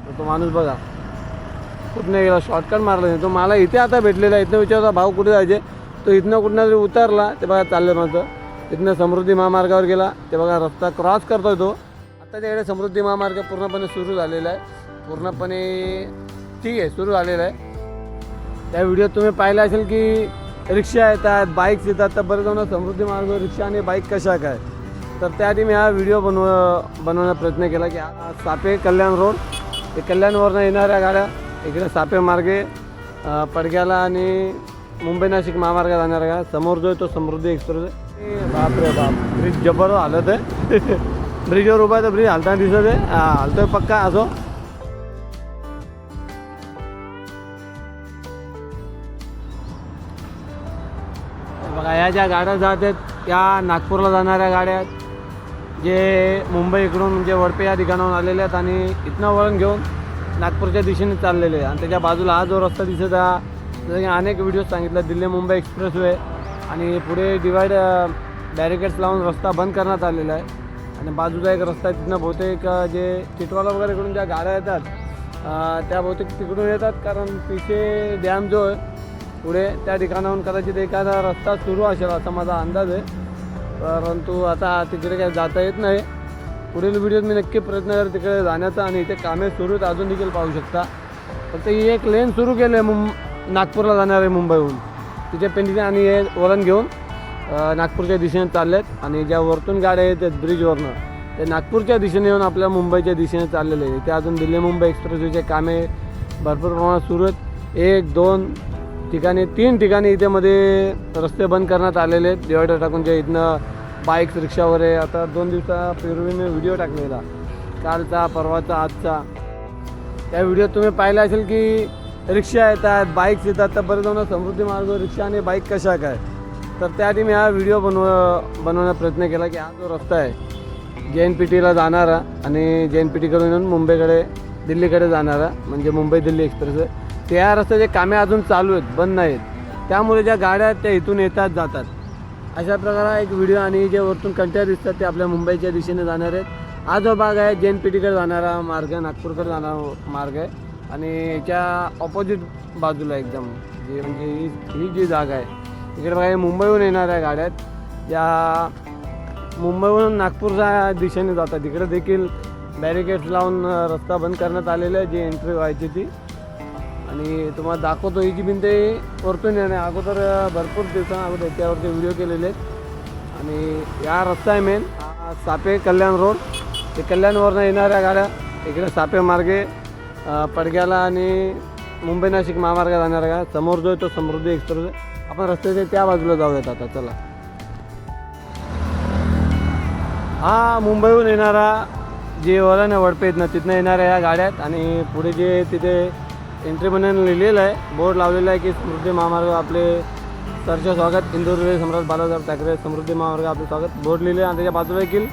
बापरे तो माणूस बघा. कुठनं गेला शॉर्टकट मारला नाही तो मला इथे आता भेटलेला इथनं विचारता भाऊ कुठे जायचे? तो इथनं कुठनं तरी उतरला. ते बघा चाललं माझं. इथनं समृद्धी महामार्गावर गेला. ते बघा रस्ता क्रॉस करतोय तो. आता त्याकडे समृद्धी महामार्ग पूर्णपणे सुरू झालेला आहे. पूर्णपणे ठीक आहे सुरू झालेला आहे. त्या व्हिडिओत तुम्ही पाहिलं असेल की रिक्षा येतात बाईक्स येतात. तर बरं जाऊन समृद्धी मार्ग रिक्षा आणि बाईक कशा काय? तर त्याआधी मी हा व्हिडिओ बनव बनवण्याचा प्रयत्न केला की हा सापे कल्याण रोड ते कल्याणवरनं येणाऱ्या गाड्या इकडे सापे मार्गे पडग्याला आणि मुंबई नाशिक महामार्ग जाणाऱ्या गाड्या. समोर जो आहे तो समृद्धी एक्सप्रेस आहे. ए, बापरे बाप. ब्रिज जबर हालत आहे. ब्रिजवर उभा आहे तर ब्रिज. हालताना दिसत आहे. हालतोय पक्का असो. बघा या ज्या गाड्या जात आहेत त्या नागपूरला जाणाऱ्या गाड्या आहेत. जे मुंबई इकडून म्हणजे वडपे या ठिकाणाहून आलेले आहेत आणि इथनं वळण घेऊन नागपूरच्या दिशेने चाललेले आहे आणि त्याच्या बाजूला हा जो रस्ता दिसत आहे जसं की अनेक व्हिडिओ सांगितलं. दिल्ली मुंबई एक्सप्रेसवे आणि पुढे डिवाईड बॅरिकेड्स लावून रस्ता बंद करण्यात आलेला आहे. आणि बाजूचा एक रस्ता आहे तिथनं बहुतेक जे चिटवाला वगैरे इकडून ज्या गाड्या येतात त्या बहुतेक तिकडून येतात. कारण तिथे डॅम जो आहे पुढे त्या ठिकाणाहून कदाचित एखादा रस्ता सुरू असेल असा माझा अंदाज आहे. परंतु आता तिकडे काही जाता येत नाही. पुढील व्हिडिओत मी नक्की प्रयत्न करेन तिकडे जाण्याचा आणि इथे कामे सुरू आहेत अजून देखील पाहू शकता. फक्त ही एक लेन सुरू केलं आहे मुं नागपूरला जाणार आहे मुंबईहून. तिथे पेंडिंग आणि हे वळण घेऊन नागपूरच्या दिशेने चालले आहेत आणि ज्या वरतून गाड्या येतात ब्रिजवरनं ते नागपूरच्या दिशेने येऊन आपल्या मुंबईच्या दिशेने चाललेले आहे ते अजून दिल्ली मुंबई एक्सप्रेसवेचे कामे भरपूर प्रमाणात सुरू आहेत. एक दोन ठिकाणी तीन ठिकाणी इथे मध्ये रस्ते बंद करण्यात आलेले आहेत. डिवायडर टाकून जे इथनं बाईक्स रिक्षा वगैरे आता दोन दिवसापूर्वी मी व्हिडिओ टाकलेला. कालचा परवाचा आजचा. त्या व्हिडिओत तुम्ही पाहिला असेल की रिक्षा येतात बाईक्स येतात. तर बरेच जाऊन समृद्धी मार्ग रिक्षा आणि बाईक कशा काय? तर त्याआधी मी हा व्हिडिओ बनव बनवण्याचा प्रयत्न केला की हा जो रस्ता आहे जे एन पी टीला जाणारा आणि जे एन पी टीकडून येऊन मुंबईकडे दिल्लीकडे जाणारा म्हणजे मुंबई दिल्ली एक्सप्रेस आहे. त्या रस्त्याचे कामे अजून चालू आहेत बंद नाहीत. त्यामुळे ज्या गाड्या त्या इथून येतात जातात. अशा प्रकारे एक व्हिडिओ आणि जे वरतून कंटेनर दिसतात ते आपल्या मुंबईच्या दिशेने जाणार आहेत. हा जो भाग आहे जैन पेटीकडे जाणारा मार्ग आहे नागपूरकडे जाणारा मार्ग आहे. आणि याच्या ऑपोजिट बाजूला एकदम जे म्हणजे ही ही जी जागा आहे इकडे बघा मुंबईहून येणाऱ्या गाड्या आहेत. ज्या मुंबईहून नागपूरच्या दिशेने जातात. इकडे देखील बॅरिकेड्स लावून रस्ता बंद करण्यात आलेला आहे जी एंट्री व्हायची ती. आणि तुम्हाला दाखवतो ही जी भिंत वरतून येणे अगोदर भरपूर दिवसा अगोदर त्यावरती व्हिडिओ केलेले आहेत. आणि या रस्ता आहे मेन सापे कल्याण रोड ते कल्याणवरनं येणाऱ्या गाड्या इकडे सापे मार्गे पडग्याला आणि मुंबई नाशिक महामार्ग जाणाऱ्या गाड्या. समोर जो आहे तो समृद्धी एक्सप्रेस आहे. आपण रस्त्याच्या त्या बाजूला जाऊयात आता. चला. हा मुंबईहून येणारा जे वळण आहे वडपेत ना तिथनं येणाऱ्या या गाड्या आहेत. आणि पुढे जे तिथे एंट्री बनवून लिहिलेलं आहे. बोर्ड लावलेला आहे की समृद्धी महामार्ग आपले सरचे स्वागत. इंदूर रेल्वे सम्राट बालासाहेब ठाकरे समृद्धी महामार्ग आपले स्वागत. बोर्ड लिहिले आणि त्याच्या बाजूला देखील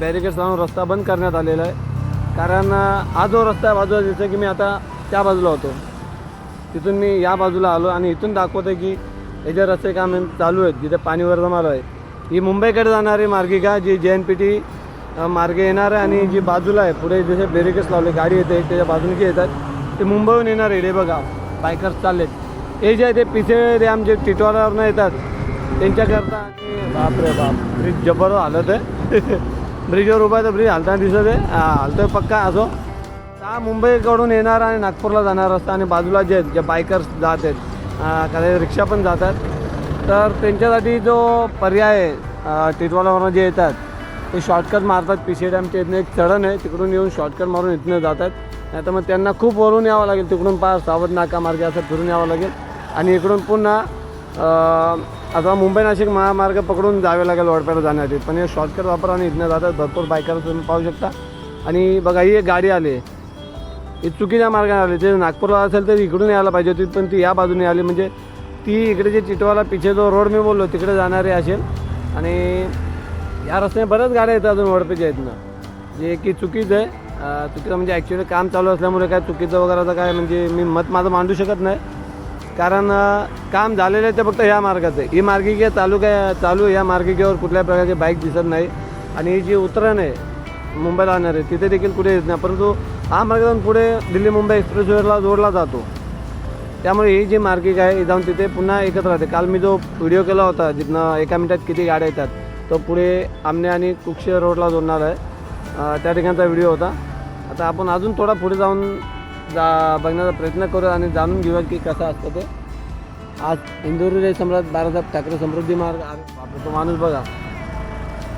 बॅरिकेड्स लावून रस्ता बंद करण्यात आलेला आहे. कारण हा जो रस्ता आहे बाजूला जसं की मी आता त्या बाजूला होतो. तिथून मी या बाजूला आलो आणि इथून दाखवतो की हे जे रस्ते काम चालू आहेत जिथे पाणी वर जमालं आहे ही मुंबईकडे जाणारी मार्गिका जी जे एन पी टी मार्गे येणार आहे आणि जी बाजूला आहे पुढे जसे बेरिकेड्स लावले गाडी येते त्याच्या बाजूने येतात. ते मुंबईहून येणार आहे बघा. बायकर्स चाललेत. हे जे आहे ते पिसे डॅम जे टिटवाळावरनं येतात. त्यांच्याकरता आणि बापरे बाप ब्रिज जबर हालत आहे. ब्रिजवर उभा आहे तर ब्रिज हालताना दिसत आहे. हा, हालतोय पक्का असो. हा मुंबईकडून येणार आणि नागपूरला जाणार रस्ता आणि बाजूला जे आहेत जे बायकर्स जात आहेत काही रिक्षा पण जातात. तर त्यांच्यासाठी जो पर्याय आहे अं, टिटवालावरनं जे येतात ते शॉर्टकट मारतात. पिसे डॅमच्या इथनं एक चढण आहे. तिकडून येऊन शॉर्टकट मारून इथनं जातात. नाही तर मग त्यांना खूप वरून यावं लागेल तिकडून पार सावध नाकामार्गे असं फिरून यावं लागेल. आणि इकडून पुन्हा अं, आता मुंबई नाशिक महामार्ग पकडून जावे लागेल वडप्याला जाण्यासाठी. पण हे शॉर्टकट वापर आणि इथनं जातात भरपूर बायकर तुम्ही पाहू शकता. आणि बघा ही एक गाडी आली. आहे ही चुकीच्या मार्गाने आली. ते नागपूरला असेल तर इकडून यायला पाहिजे होती पण ती या बाजूने आली. म्हणजे ती इकडे जे चिटवाला पिछे जो रोड मी बोललो तिकडे जाणारी असेल आणि या रस्त्याने बऱ्याच गाड्या येतात अजून वडपेच्या इथनं. जे की चुकीचं आहे. चुकीचं म्हणजे ॲक्च्युली काम चालू असल्यामुळे काय चुकीचं वगैरे काय म्हणजे मी मत माझं मांडू शकत नाही. कारण काम झालेलं आहे ते फक्त ह्या मार्गाचं आहे. ही मार्गिका चालू काय चालू या मार्गिकेवर कुठल्याही प्रकारची बाईक दिसत नाही. आणि ही जी उतरण आहे मुंबईला आणणार आहे तिथे देखील कुठे येत नाही. परंतु हा मार्ग जाऊन पुढे दिल्ली मुंबई एक्सप्रेसवेला जोडला जातो. त्यामुळे ही जी मार्गिक आहे ही जाऊन तिथे पुन्हा एकत्र राहते. काल मी जो व्हिडिओ केला होता जिथनं एका मिनिटात किती गाड्या येतात तो पुढे आमने आणि कुक्षे रोडला जोडणार आहे. त्या ठिकाणचा व्हिडिओ होता. आता आपण अजून थोडा पुढे जाऊन जा बघण्याचा प्रयत्न करू आणि जाणून घेऊया की कसं असतं ते. आज इंदोरी सम्राट बाळासाहेब ठाकरे समृद्धी मार्ग अरे तो माणूस बघा.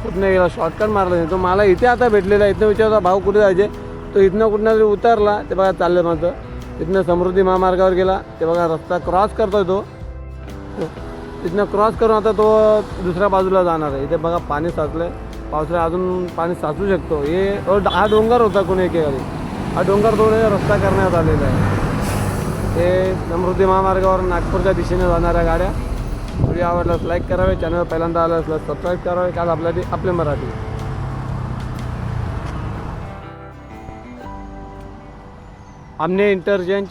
कुठनं गेला? शॉर्टकट मारला नाही तो मला इथे आता भेटलेला आहे. इथनं विचारता भाऊ कुठे जायचे? तो इथनं कुठनं तरी उतरला. ते बघा चाललं माझं. इथनं समृद्धी महामार्गावर गेला. ते बघा रस्ता क्रॉस करतोय तो. तिथनं क्रॉस करून आता तो दुसऱ्या बाजूला जाणार आहे. इथे बघा पाणी साचलं आहे पावसाळ्यात अजून पाणी साचू शकतो. हे हा डोंगर होता कोणी एकेकाळी हा डोंगर थोडे रस्ता करण्यात आलेला आहे. ते समृद्धी महामार्गावर नागपूरच्या दिशेने जाणाऱ्या गाड्या. व्हिडिओ आवडल्यास लाईक करावे चॅनल पहिल्यांदा आलं असल्यास सबस्क्राईब करावे काल आपल्या आपले मराठी. आमने इंटरचेंज.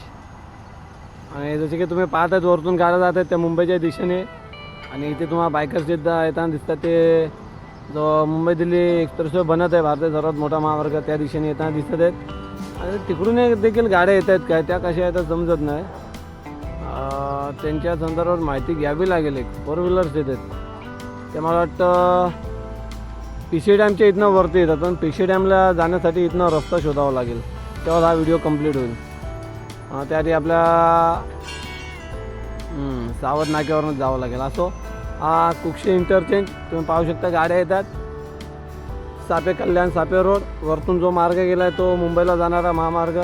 आणि जसे की तुम्ही पाहत आहेत वरतून गाड्या जात आहेत त्या मुंबईच्या दिशेने. आणि इथे तुम्हाला बायकर्स सुद्धा येताना दिसतात ते जो मुंबई दिल्ली एक्सप्रेसवे बनत आहे भारताचा सर्वात मोठा महामार्ग त्या दिशेने येताना दिसत आहेत. आणि तिकडून एक देखील गाड्या येत आहेत काय त्या कशा येतात समजत नाही. त्यांच्या संदर्भात माहिती घ्यावी लागेल एक. फोर व्हीलर्स येतात ते मला वाटतं पिशी डॅमच्या इथनं वरती येतात पण पिशी डॅमला जाण्यासाठी इथनं रस्ता शोधावा लागेल. तेव्हा हा व्हिडिओ कंप्लीट होईल. अं, त्याआधी आपल्या सावध नाक्यावरून जावं लागेल. असो हा कुक्षी इंटरचेंज तुम्ही पाहू शकता गाड्या येतात. सापे कल्याण सापे रोड वरतून जो मार्ग गेला आहे तो मुंबईला जाणारा महामार्ग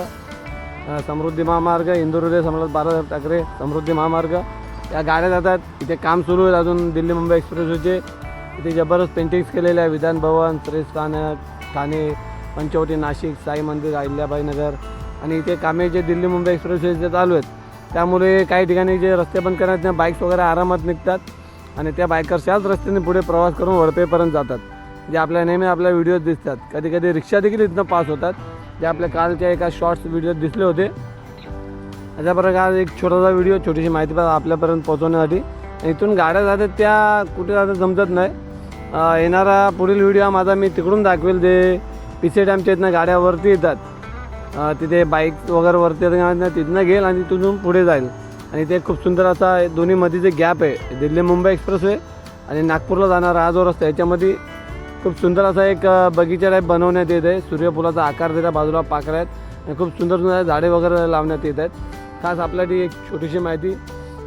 समृद्धी महामार्ग इंदोर सम्राट बाळासाहेब ठाकरे समृद्धी महामार्ग. या गाड्या जातात. इथे काम सुरू आहे अजून दिल्ली मुंबई एक्सप्रेसवेचे इथे जबरदस्त पेंटिंग्स केलेले आहे विधान भवन श्रेष्ठ स्थानक ठाणे पंचवटी नाशिक साई मंदिर अहिल्याबाई नगर. आणि इथे कामे जे दिल्ली मुंबई एक्सप्रेसवेचे चालू आहेत त्यामुळे काही ठिकाणी जे रस्ते बंद करण्यात त्या बाईक्स वगैरे आरामात निघतात. आणि त्या बायकर्स याच रस्त्याने पुढे प्रवास करून वरपेपर्यंत जातात. जे आपल्या नेहमी आपल्या व्हिडिओत दिसतात. कधी कधी रिक्षा देखील इथनं पास होतात. जे आपल्या कालच्या एका शॉर्ट्स व्हिडिओत दिसले होते. अशा प्रकारे एक छोटासा व्हिडिओ छोटीशी माहिती आपल्यापर्यंत पोहोचवण्यासाठी. इथून गाड्या जातात त्या कुठे जातात जमतात नाही. येणारा पुढील व्हिडिओ माझा मी तिकडून दाखवेल. जे पिसे डॅमच्या इथनं गाड्यावरती येतात. तिथे बाईक वगैरे वरती येतात तिथनं घेईल आणि तिथून पुढे जाईल. आणि ते खूप सुंदर असा दोन्हीमध्ये जे गॅप आहे दिल्ली मुंबई एक्सप्रेसवे आणि नागपूरला जाणारा हा जो रस्ता याच्यामध्ये खूप सुंदर असा एक बगीचा टाईप बनवण्यात येत आहे. सूर्यफुलाचा आकार दिला बाजूला पाकळ्या आहेत आणि खूप सुंदर सुंदर झाडे वगैरे लावण्यात येत आहेत. खास आपल्यासाठी एक छोटीशी माहिती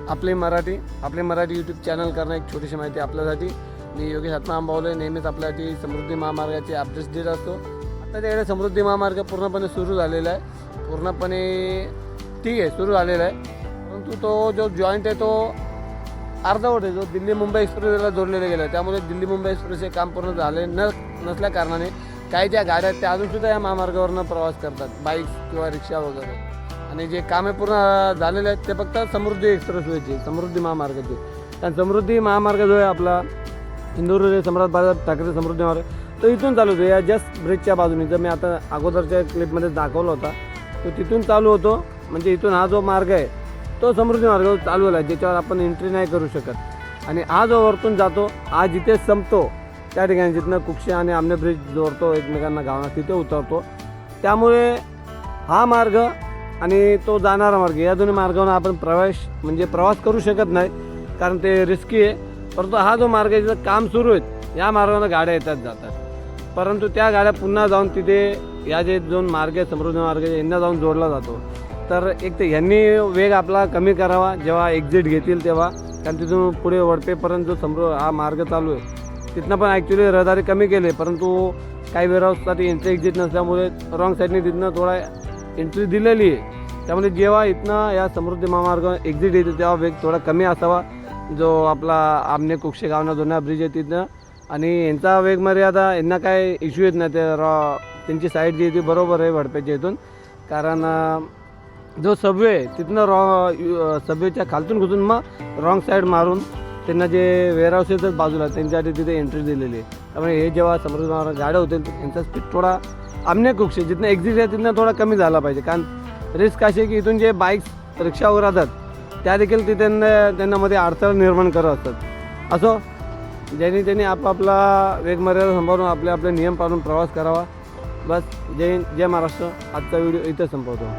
आपली मराठी आपले मराठी यूट्यूब चॅनल करणं एक छोटीशी माहिती आपल्यासाठी. मी योगेश आत्मा आंबावले नेहमीच आपल्यासाठी समृद्धी महामार्गाचे अपडेट्स देत असतो. आता त्याकडे समृद्धी महामार्ग पूर्णपणे सुरू झालेला आहे. पूर्णपणे ठीक आहे सुरू झालेला आहे. परंतु तो जो जॉईंट आहे तो अर्धवट आहे. जो दिल्ली मुंबई एक्सप्रेसला जोडलेला गेला त्यामुळे दिल्ली मुंबई एक्सप्रेसचे काम पूर्ण झाले न नसल्या कारणाने काही ज्या गाड्या आहेत त्या अजूनसुद्धा या महामार्गावरनं प्रवास करतात. बाईक किंवा रिक्षा वगैरे. आणि जे कामे पूर्ण झालेले आहेत ते फक्त समृद्धी एक्सप्रेसवेचे समृद्धी महामार्गाचे. कारण समृद्धी महामार्ग जो आहे आपला इंदूर सम्राट बाळासाहेब ठाकरे समृद्धी मार्ग तो इथून चालू होतो. या जस्ट ब्रिजच्या बाजूने. जर मी आता अगोदरच्या क्लिपमध्ये दाखवला होता तो तिथून चालू होतो. म्हणजे इथून हा जो मार्ग आहे तो समृद्धी मार्ग चालू आहे ज्याच्यावर आपण एंट्री नाही करू शकत. आणि हा जो वरतून जातो हा जिथे संपतो त्या ठिकाणी जिथनं कुक्षे आणि आमने ब्रिज जोडतो एकमेकांना गावना तिथे उतरतो. त्यामुळे हा मार्ग आणि तो जाणारा मार्ग या दोन्ही मार्गावर आपण प्रवेश म्हणजे प्रवास करू शकत नाही कारण ते रिस्की आहे. परंतु हा जो मार्ग आहे जिथं काम सुरू आहे या मार्गावर गाड्या येतात जातात. परंतु त्या गाड्या पुन्हा जाऊन तिथे या जे दोन मार्ग आहे समृद्धी मार्ग आहे, यांना जाऊन जोडला जातो. तर एक तर ह्यांनी वेग आपला कमी करावा जेव्हा एक्झिट घेतील तेव्हा. कारण तिथून पुढे वडपेपर्यंत जो समृ हा मार्ग चालू आहे तिथनं पण ॲक्च्युली रहदारी कमी केली परंतु काही वेळासाठी एंट्री एक्झिट नसल्यामुळे रॉंग साईडने तिथनं थोडा एंट्री दिलेली आहे. त्यामुळे जेव्हा इथनं या समृद्धी महामार्ग एक्झिट येते तेव्हा वेग थोडा कमी असावा. जो आपला आमने कुक्षे गावना जुन्या ब्रिज आहे तिथनं. आणि यांचा वेग मर्यादा यांना काय इश्यू येत नाही ते रॉ त्यांची साईड जी आहे ती बरोबर आहे वडपेच्या इथून. कारण जो सबवे तिथनं रॉ सबवेच्या खालतून घुसून मग रॉंग साईड मारून त्यांना जे वेअरहाऊस येतात बाजूला त्यांच्यासाठी तिथे एंट्री दिलेली आहे. त्यामुळे हे जेव्हा समृद्धी महामार्ग गाड्या होतील त्यांचा स्पीड थोडा आमने कुक्ष जिथनं एक्झिट आहे तिथनं थोडा कमी झाला पाहिजे. कारण रिस्क अशी आहे की इथून जे बाईक्स रिक्षावर राहतात त्या देखील ते त्यांना मध्ये अडथळा निर्माण करत असतात. असो ज्यांनी त्यांनी आपापला वेगमर्यादा सांभाळून आपले आपले नियम पाळून प्रवास करावा बस. जय हिंद जय महाराष्ट्र. आजचा व्हिडिओ इथं संपवतो.